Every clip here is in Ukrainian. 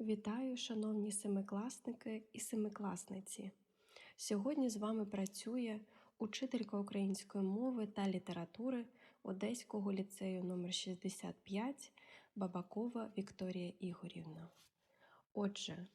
Вітаю, шановні семикласники і семикласниці. Сьогодні з вами працює учителька української мови та літератури Одеського ліцею номер 65 Бабакова Вікторія Ігорівна. Отже,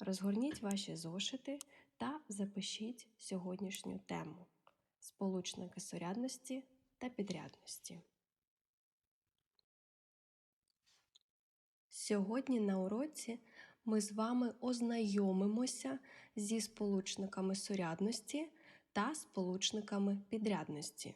розгорніть ваші зошити та запишіть сьогоднішню тему сполучники сурядності та підрядності. Сьогодні на уроці ми з вами ознайомимося зі сполучниками сурядності та сполучниками підрядності.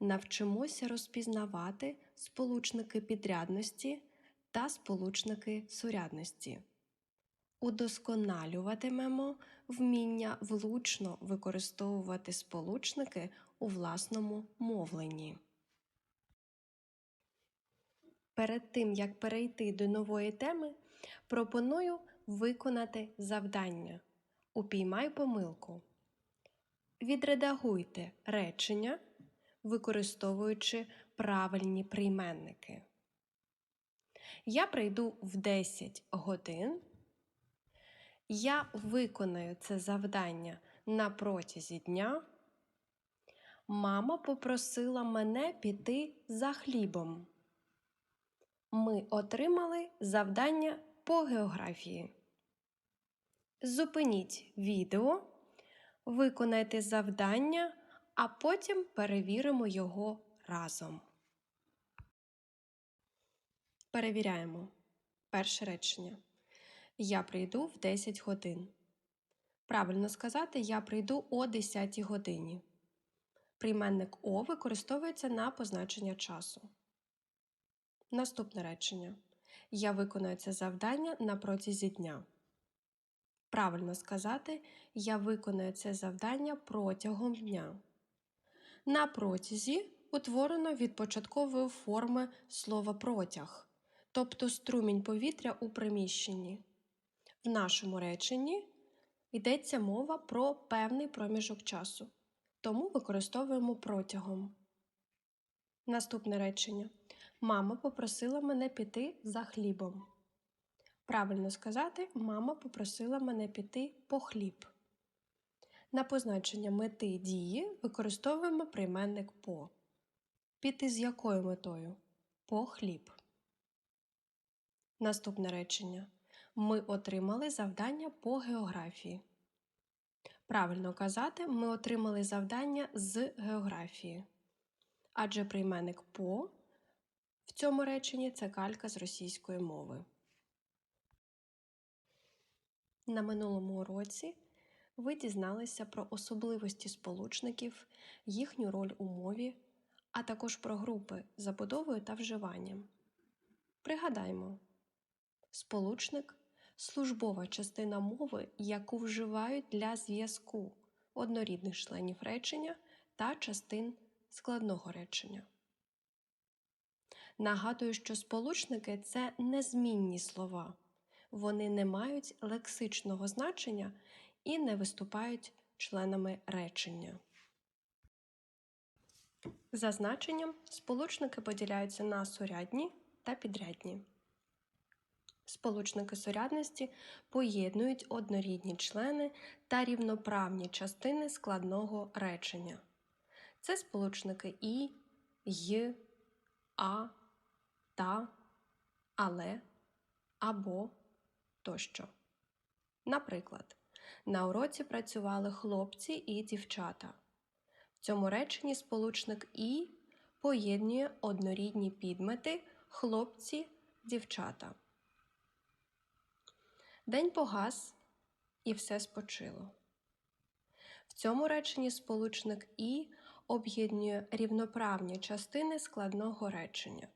Навчимося розпізнавати сполучники підрядності та сполучники сурядності. Удосконалюватимемо вміння влучно використовувати сполучники у власному мовленні. Перед тим, як перейти до нової теми, пропоную виконати завдання. Упіймай помилку. Відредагуйте речення, використовуючи правильні прийменники. Я прийду в 10 годин. Я виконаю це завдання на протязі дня. Мама попросила мене піти за хлібом ми отримали завдання по географії. Зупиніть відео, виконайте завдання, а потім перевіримо його разом. Перевіряємо. Перше речення. Я прийду в 10 годин. Правильно сказати, я прийду о 10 годині. Прийменник О використовується на позначення часу. Наступне речення. Я виконую це завдання на протязі дня. Правильно сказати, я виконую це завдання протягом дня. На протязі утворено від початкової форми слова протяг, тобто струмінь повітря у приміщенні. В нашому реченні йдеться мова про певний проміжок часу, тому використовуємо протягом. Наступне речення. Мама попросила мене піти за хлібом. Правильно сказати, мама попросила мене піти по хліб. На позначення мети дії використовуємо прийменник по. Піти з якою метою? По хліб. Наступне речення. Ми отримали завдання по географії. Правильно казати, ми отримали завдання з географії. Адже прийменник по цьому реченні це калька з російської мови. На минулому уроці ви дізналися про особливості сполучників, їхню роль у мові, а також про групи забудовою та вживанням. Пригадаймо, сполучник службова частина мови, яку вживають для зв'язку однорідних членів речення та частин складного речення. Нагадую, що сполучники це незмінні слова. Вони не мають лексичного значення і не виступають членами речення. За значенням сполучники поділяються на сурядні та підрядні. Сполучники сурядності поєднують однорідні члени та рівноправні частини складного речення. Це сполучники і, й, а, та, але, або тощо. Наприклад, на уроці працювали хлопці і дівчата. В цьому реченні сполучник і поєднує однорідні підмети хлопці, дівчата. День погас і все спочило. В цьому реченні сполучник і об'єднує рівноправні частини складного речення.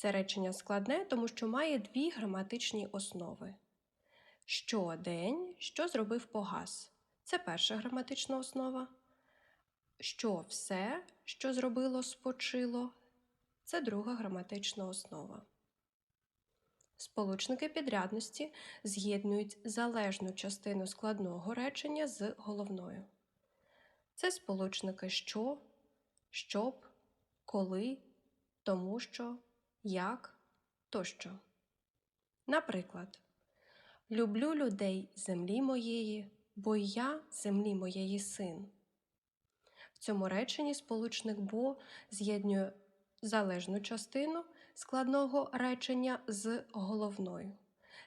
Це речення складне, тому що має дві граматичні основи. Що день, що зробив погас. Це перша граматична основа. Що все, що зробило спочило. Це друга граматична основа. Сполучники підрядності з'єднують залежну частину складного речення з головною. Це сполучники що, щоб, коли, тому що, як тощо. Наприклад, люблю людей землі моєї, бо я землі моєї син. В цьому реченні сполучник бо з'єднує залежну частину складного речення з головною.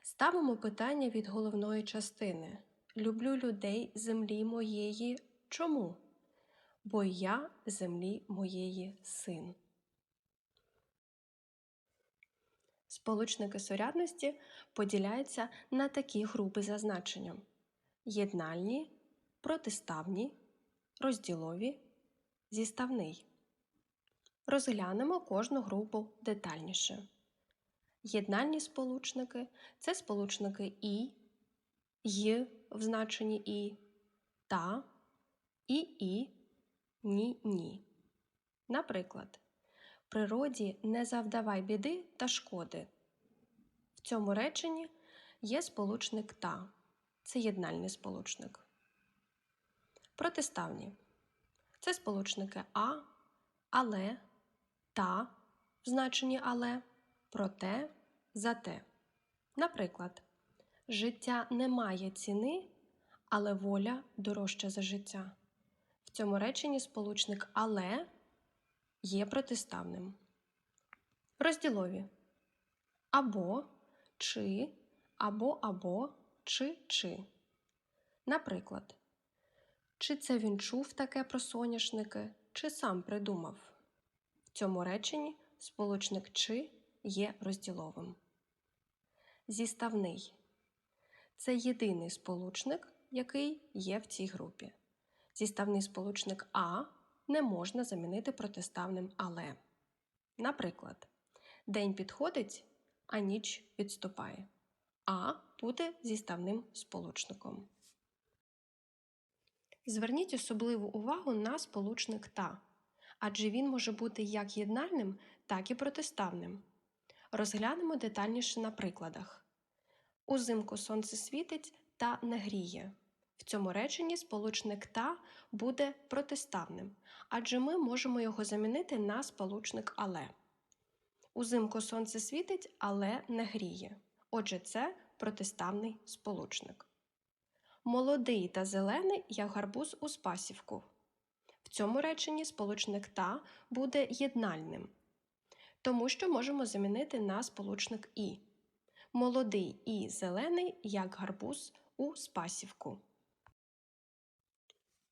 Ставимо питання від головної частини. Люблю людей землі моєї. Чому? Бо я землі моєї син. Сполучники сурядності поділяються на такі групи за значенням: єднальні, протиставні, розділові, зіставний. Розглянемо кожну групу детальніше. Єднальні сполучники це сполучники і, й в значенні і, та, і і, ні ні. Наприклад, природі не завдавай біди та шкоди. В цьому реченні є сполучник та. Це єднальний сполучник. Протиставні це сполучники а, але, та в значенні але, проте, зате. Наприклад, життя не має ціни, але воля дорожча за життя. В цьому реченні сполучник але є протиставним. Розділові або, чи, або, або, чи, чи. Наприклад, чи це він чув таке про соняшники, чи сам придумав. В цьому реченні сполучник чи є розділовим. Зіставний це єдиний сполучник, який є в цій групі. Зіставний сполучник А не можна замінити протиставним але. Наприклад, день підходить, а ніч відступає. А буде зіставним сполучником. Зверніть особливу увагу на сполучник та, адже він може бути як єднальним, так і протиставним. Розглянемо детальніше на прикладах. Узимку сонце світить та не гріє. В цьому реченні сполучник та буде протиставним, адже ми можемо його замінити на сполучник але. Узимку сонце світить, але не гріє. Отже, це протиставний сполучник. Молодий та зелений, як гарбуз у спасівку. В цьому реченні сполучник та буде єднальним, тому що можемо замінити на сполучник і. Молодий і зелений, як гарбуз у спасівку.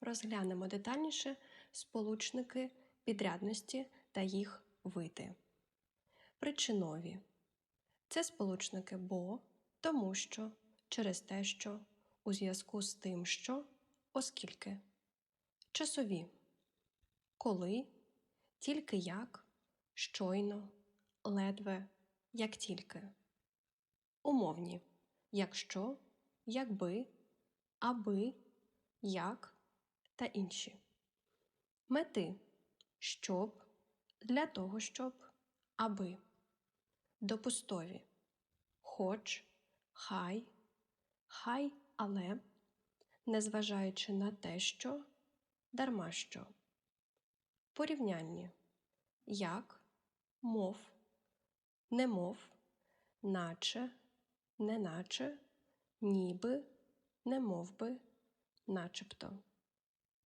Розглянемо детальніше сполучники підрядності та їх види. Причинові. Це сполучники бо, тому що, через те, що, у зв'язку з тим, що, оскільки. Часові. Коли, тільки як, щойно, ледве, як тільки. Умовні. Якщо, якби, аби, як та інші. Мети щоб, для того, щоб, аби. Допустові хоч, хай, хай, але, незважаючи на те, що, дарма що. Порівнянні як, мов, немов, наче, неначе, ніби, немовби, начебто.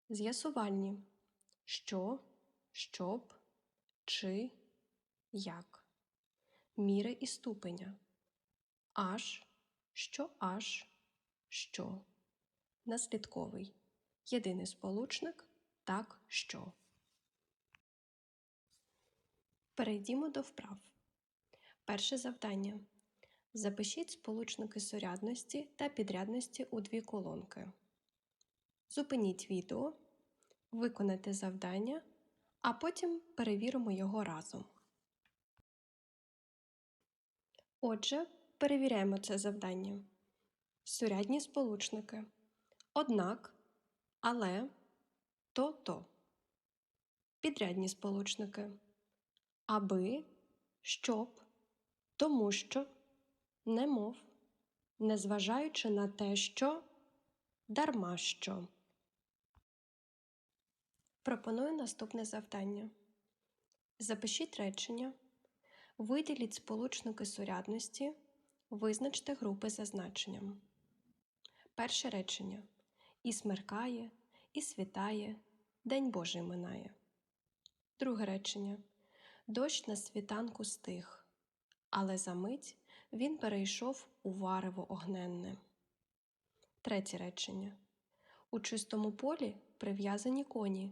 З'ясувальні що, щоб, чи, як. Міри і ступеня. Аж, що аж, що. Наслідковий. Єдиний сполучник так що. Перейдімо до вправ. Перше завдання. Запишіть сполучники сурядності та підрядності у дві колонки. Зупиніть відео, виконайте завдання, а потім перевіримо його разом. Отже, перевіряємо це завдання. Сурядні сполучники. Однак, але, то-то. Підрядні сполучники. Аби, щоб, тому що, немов, незважаючи на те, що, дарма що. Пропоную наступне завдання. Запишіть речення. Виділіть сполучники сурядності, Визначте групи за значенням. Перше речення. І смеркає, і світає, День Божий минає. Друге речення. Дощ на світанку стих, але за мить він перейшов у варево огненне. Третє речення. У чистому полі прив'язані коні.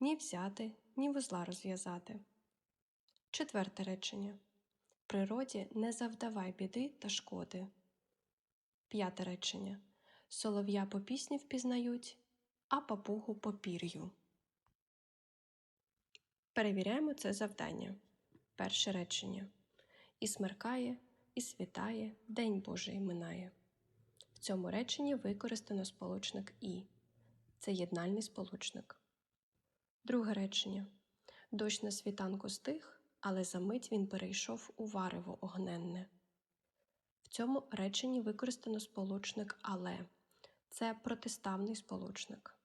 Ні взяти, ні вузла розв'язати. Четверте речення. Природі не завдавай біди та шкоди. П'яте речення. Солов'я по пісні впізнають, а папугу по пір'ю. Перевіряємо це завдання. Перше речення. І смеркає, і світає, День Божий минає. В цьому реченні використано сполучник І. Це єднальний сполучник. Друге речення. Дощ на світанку стих, але за мить він перейшов у варево огненне. В цьому реченні використано сполучник але. Це протиставний сполучник.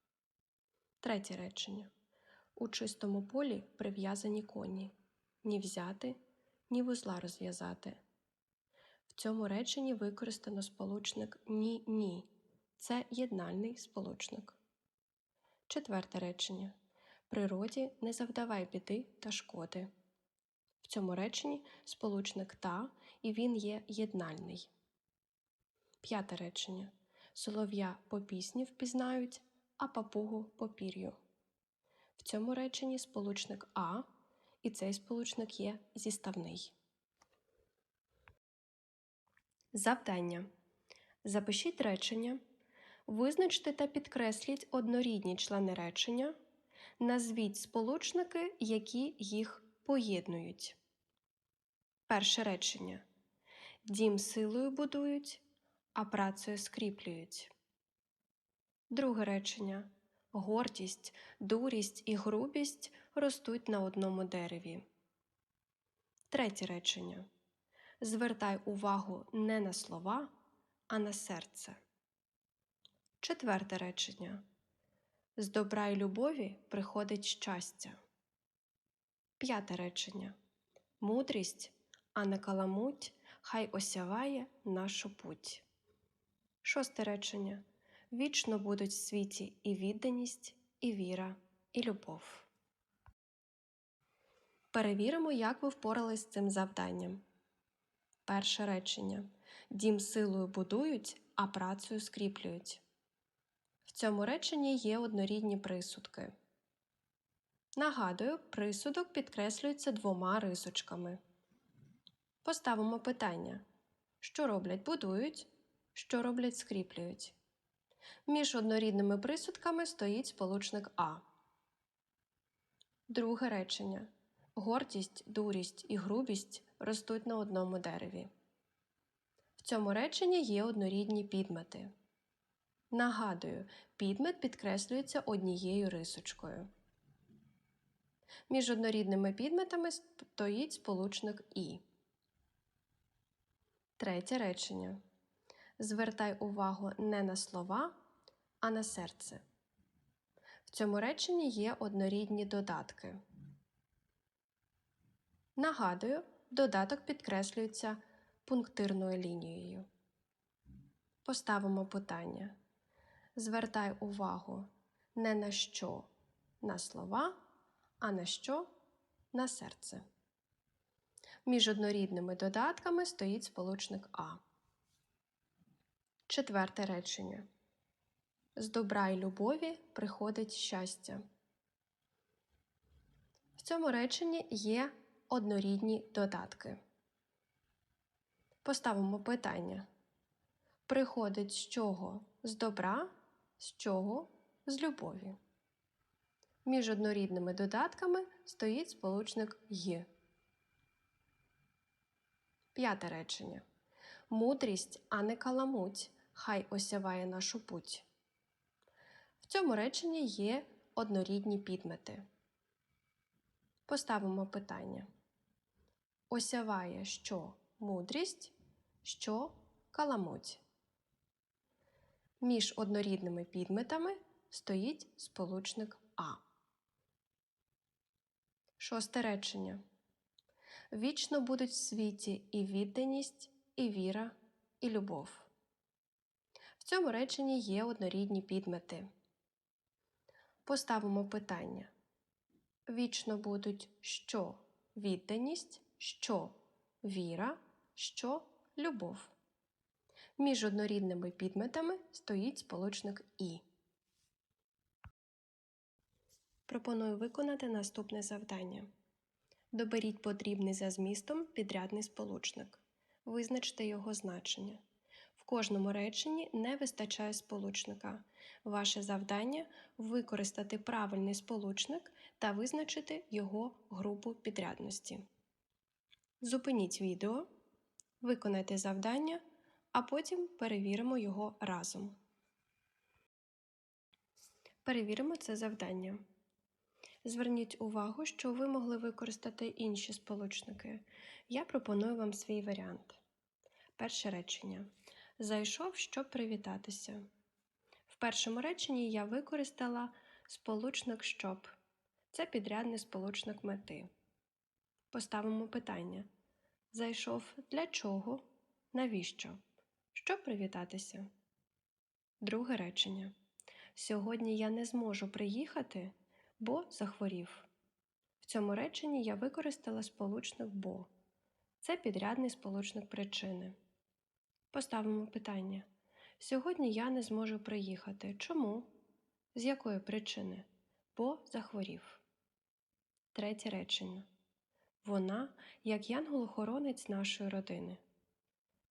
Третє речення. У чистому полі прив'язані коні. Ні взяти, ні вузла розв'язати. В цьому реченні використано сполучник ні-ні. Це єднальний сполучник. Четверте речення. Природі не завдавай біди та шкоди. В цьому реченні сполучник та, і він є єднальний. П'яте речення. Солов'я по пісні впізнають, а папугу по пір'ю. В цьому реченні сполучник А, і цей сполучник є зіставний. Завдання. Запишіть речення. Визначте та підкресліть однорідні члени речення. Назвіть сполучники, які їх поєднують. Перше речення. Дім силою будують, а працею скріплюють. Друге речення. Гордість, дурість і грубість ростуть на одному дереві. Третє речення. Звертай увагу не на слова, а на серце. Четверте речення. З добра й любові приходить щастя. П'яте речення. Мудрість, а не каламуть, хай осяває нашу путь. Шосте речення. Вічно будуть в світі і відданість, і віра, і любов. Перевіримо, як ви впорались з цим завданням. Перше речення. Дім силою будують, а працею скріплюють. Цьому реченні є однорідні присудки. Нагадую, присудок підкреслюється двома рисочками. Поставимо питання: що роблять будують, що роблять скріплюють. Між однорідними присудками стоїть сполучник А. Друге речення. Гордість, дурість і грубість ростуть на одному дереві. В цьому реченні є однорідні підмети. Нагадую, підмет підкреслюється однією рисочкою. Між однорідними підметами стоїть сполучник І. Третє речення. Звертай увагу не на слова, а на серце. В цьому реченні є однорідні додатки. Нагадую, додаток підкреслюється пунктирною лінією. Поставимо питання. Звертай увагу не на що на слова, а на що на серце. Між однорідними додатками стоїть сполучник А. Четверте речення. З добра й любові приходить щастя. В цьому реченні є однорідні додатки. Поставимо питання. Приходить з чого? З добра, з чого? З любові. Між однорідними додатками стоїть сполучник «й». П'яте речення. Мудрість, а не каламуть, хай осяває нашу путь. В цьому реченні є однорідні підмети. Поставимо питання. Осяває що мудрість, що каламуть. Між однорідними підметами стоїть сполучник А. Шосте речення. Вічно будуть в світі і відданість, і віра, і любов. В цьому реченні є однорідні підмети. Поставимо питання. Вічно будуть що відданість, що віра, що любов. Між однорідними підметами стоїть сполучник І. Пропоную виконати наступне завдання. Доберіть потрібний за змістом підрядний сполучник. Визначте його значення. В кожному реченні не вистачає сполучника. Ваше завдання використати правильний сполучник та визначити його групу підрядності. Зупиніть відео, виконайте завдання, а потім перевіримо його разом. Перевіримо це завдання. Зверніть увагу, що ви могли використати інші сполучники. Я пропоную вам свій варіант. Перше речення. Зайшов, щоб привітатися. В першому реченні я використала сполучник щоб. Це підрядний сполучник мети. Поставимо питання. Зайшов для чого? Навіщо? Щоб привітатися. Друге речення. Сьогодні я не зможу приїхати, бо захворів. В цьому реченні я використала сполучник бо. Це підрядний сполучник причини. Поставимо питання. Сьогодні я не зможу приїхати. Чому? З якої причини? Бо захворів. Третє речення. Вона як янгол-охоронець нашої родини.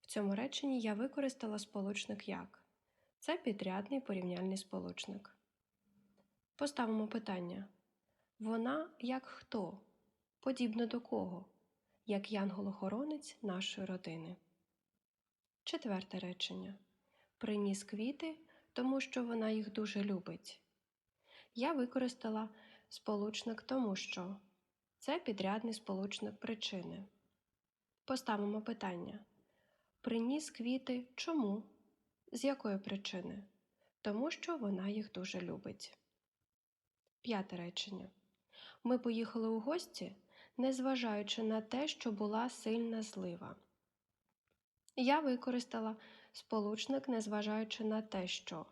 В цьому реченні я використала сполучник як. Це підрядний порівняльний сполучник. Поставимо питання. Вона як хто? Подібно до кого? Як янгол-охоронець нашої родини. Четверте речення. Приніс квіти, тому що вона їх дуже любить. Я використала сполучник тому що. Це підрядний сполучник причини. Поставимо питання. Приніс квіти чому? З якої причини? Тому що вона їх дуже любить. П'яте речення. Ми поїхали у гості, незважаючи на те, що була сильна злива. Я використала сполучник, незважаючи на те, що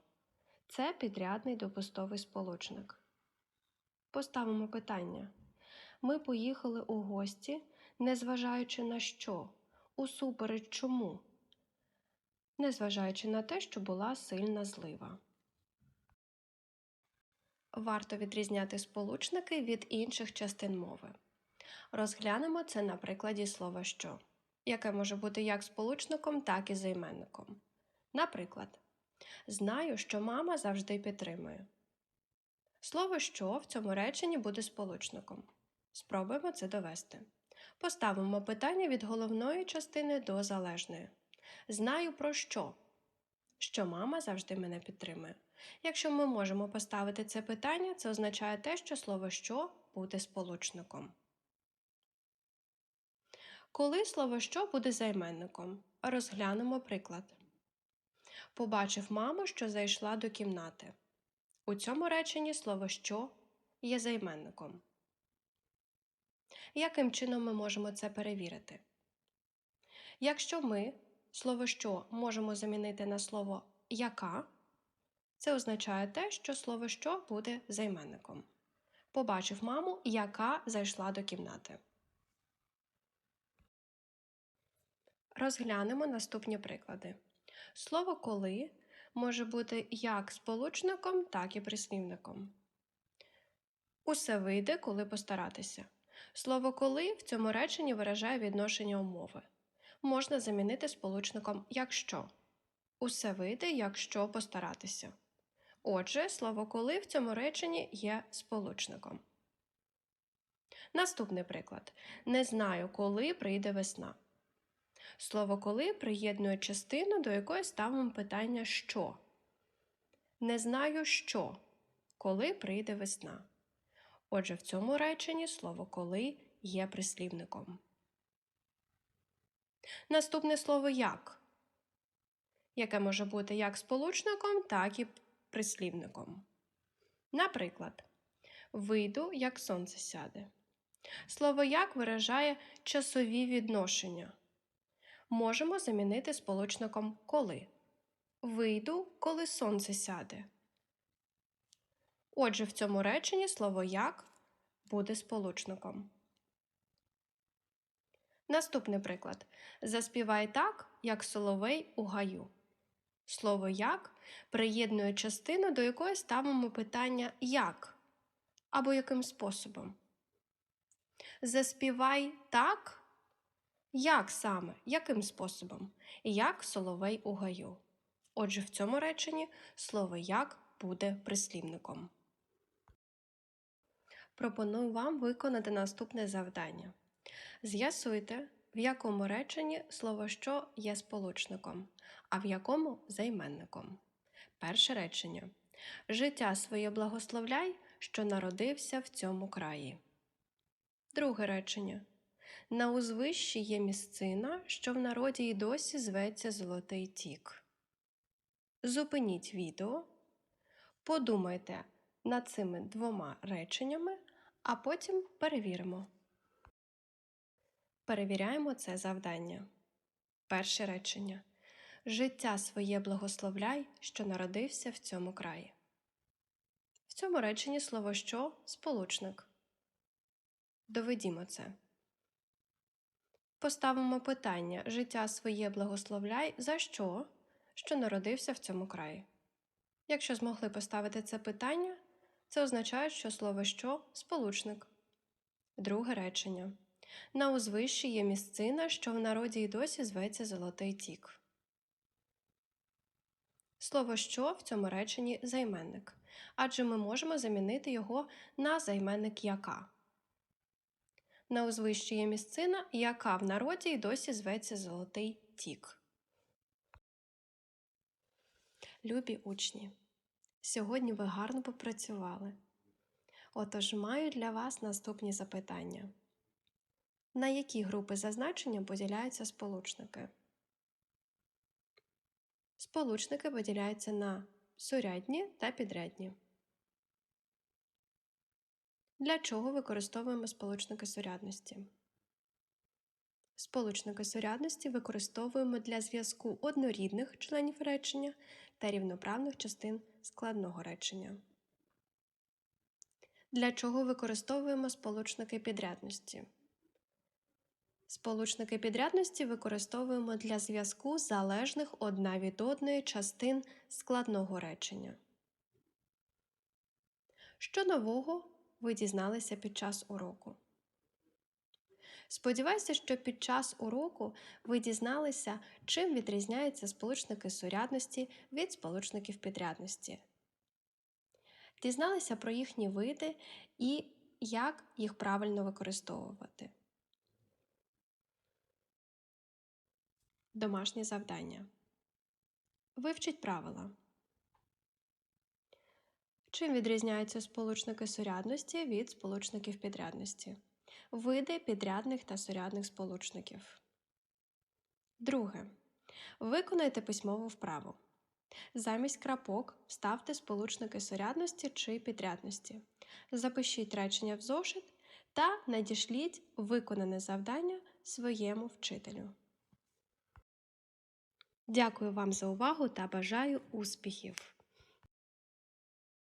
це підрядний допустовий сполучник. Поставимо питання. Ми поїхали у гості, незважаючи на що, усупереч чому, незважаючи на те, що була сильна злива. Варто відрізняти сполучники від інших частин мови. Розглянемо це на прикладі слова що, яке може бути як сполучником, так і займенником. Наприклад, знаю, що мама завжди підтримує. Слово що в цьому реченні буде сполучником. Спробуємо це довести. Поставимо питання від головної частини до залежної. Знаю про що? Що мама завжди мене підтримує. Якщо ми можемо поставити це питання, це означає те, що слово що буде сполучником. Коли слово що буде займенником? Розглянемо приклад. Побачив маму, що зайшла до кімнати. У цьому реченні слово що є займенником. Яким чином ми можемо це перевірити? Якщо ми слово що можемо замінити на слово яка, це означає те, що слово що буде займенником. Побачив маму, яка зайшла до кімнати. Розглянемо наступні приклади. Слово коли може бути як сполучником, так і прислівником. Усе вийде, коли постаратися. Слово коли в цьому реченні виражає відношення умови. Можна замінити сполучником якщо. Усе вийде, якщо постаратися. Отже, слово коли в цьому реченні є сполучником. Наступний приклад. Не знаю, коли прийде весна. Слово коли приєднує частину, до якої ставимо питання що. Не знаю що, коли прийде весна. Отже, в цьому реченні слово коли є прислівником. Наступне слово як, яке може бути як сполучником, так і прислівником. Наприклад, вийду, як сонце сяде. Слово як виражає часові відношення. можемо замінити сполучником коли. Вийду, коли сонце сяде. Отже, в цьому реченні слово як буде сполучником. Наступний приклад. Заспівай так, як соловей у гаю. Слово як приєднує частину, до якої ставимо питання як або яким способом. Заспівай так, як саме, яким способом, як соловей у гаю. Отже, в цьому реченні слово як буде прислівником. Пропоную вам виконати наступне завдання. З'ясуйте, в якому реченні слово що є сполучником, а в якому займенником. Перше речення. Життя своє благословляй, що народився в цьому краї. Друге речення. На узвищі є місцина, що в народі й досі зветься Золотий Тік. Зупиніть відео, подумайте над цими двома реченнями, а потім перевіримо. Перевіряємо це завдання. Перше речення. Життя своє благословляй, що народився в цьому краї. В цьому реченні слово що сполучник. Доведімо це. Поставимо питання Життя своє благословляй за що, що народився в цьому краї. Якщо змогли поставити це питання, це означає, що слово що сполучник. Друге речення. На узвищі є місцина, що в народі й досі зветься Золотий Тік. Слово що в цьому реченні займенник, адже ми можемо замінити його на займенник яка. На узвищі є місцина, яка в народі й досі зветься Золотий Тік. Любі учні, сьогодні ви гарно попрацювали. Отож маю для вас наступні запитання. На які групи зазначення поділяються сполучники? Сполучники поділяються на сурядні та підрядні. Для чого використовуємо сполучники сурядності? Сполучники сурядності використовуємо для зв'язку однорідних членів речення та рівноправних частин складного речення. Для чого використовуємо сполучники підрядності? Сполучники підрядності використовуємо для зв'язку залежних одна від одної частин складного речення. Що нового ви дізналися під час уроку? Сподіваюся, що під час уроку ви дізналися, чим відрізняються сполучники сурядності від сполучників підрядності. Дізналися про їхні види і як їх правильно використовувати. Домашнє завдання. Вивчіть правила. Чим відрізняються сполучники сурядності від сполучників підрядності? Види підрядних та сурядних сполучників. Друге. Виконайте письмову вправу. Замість крапок вставте сполучники сурядності чи підрядності. Запишіть речення в зошит та надішліть виконане завдання своєму вчителю. Дякую вам за увагу та бажаю успіхів!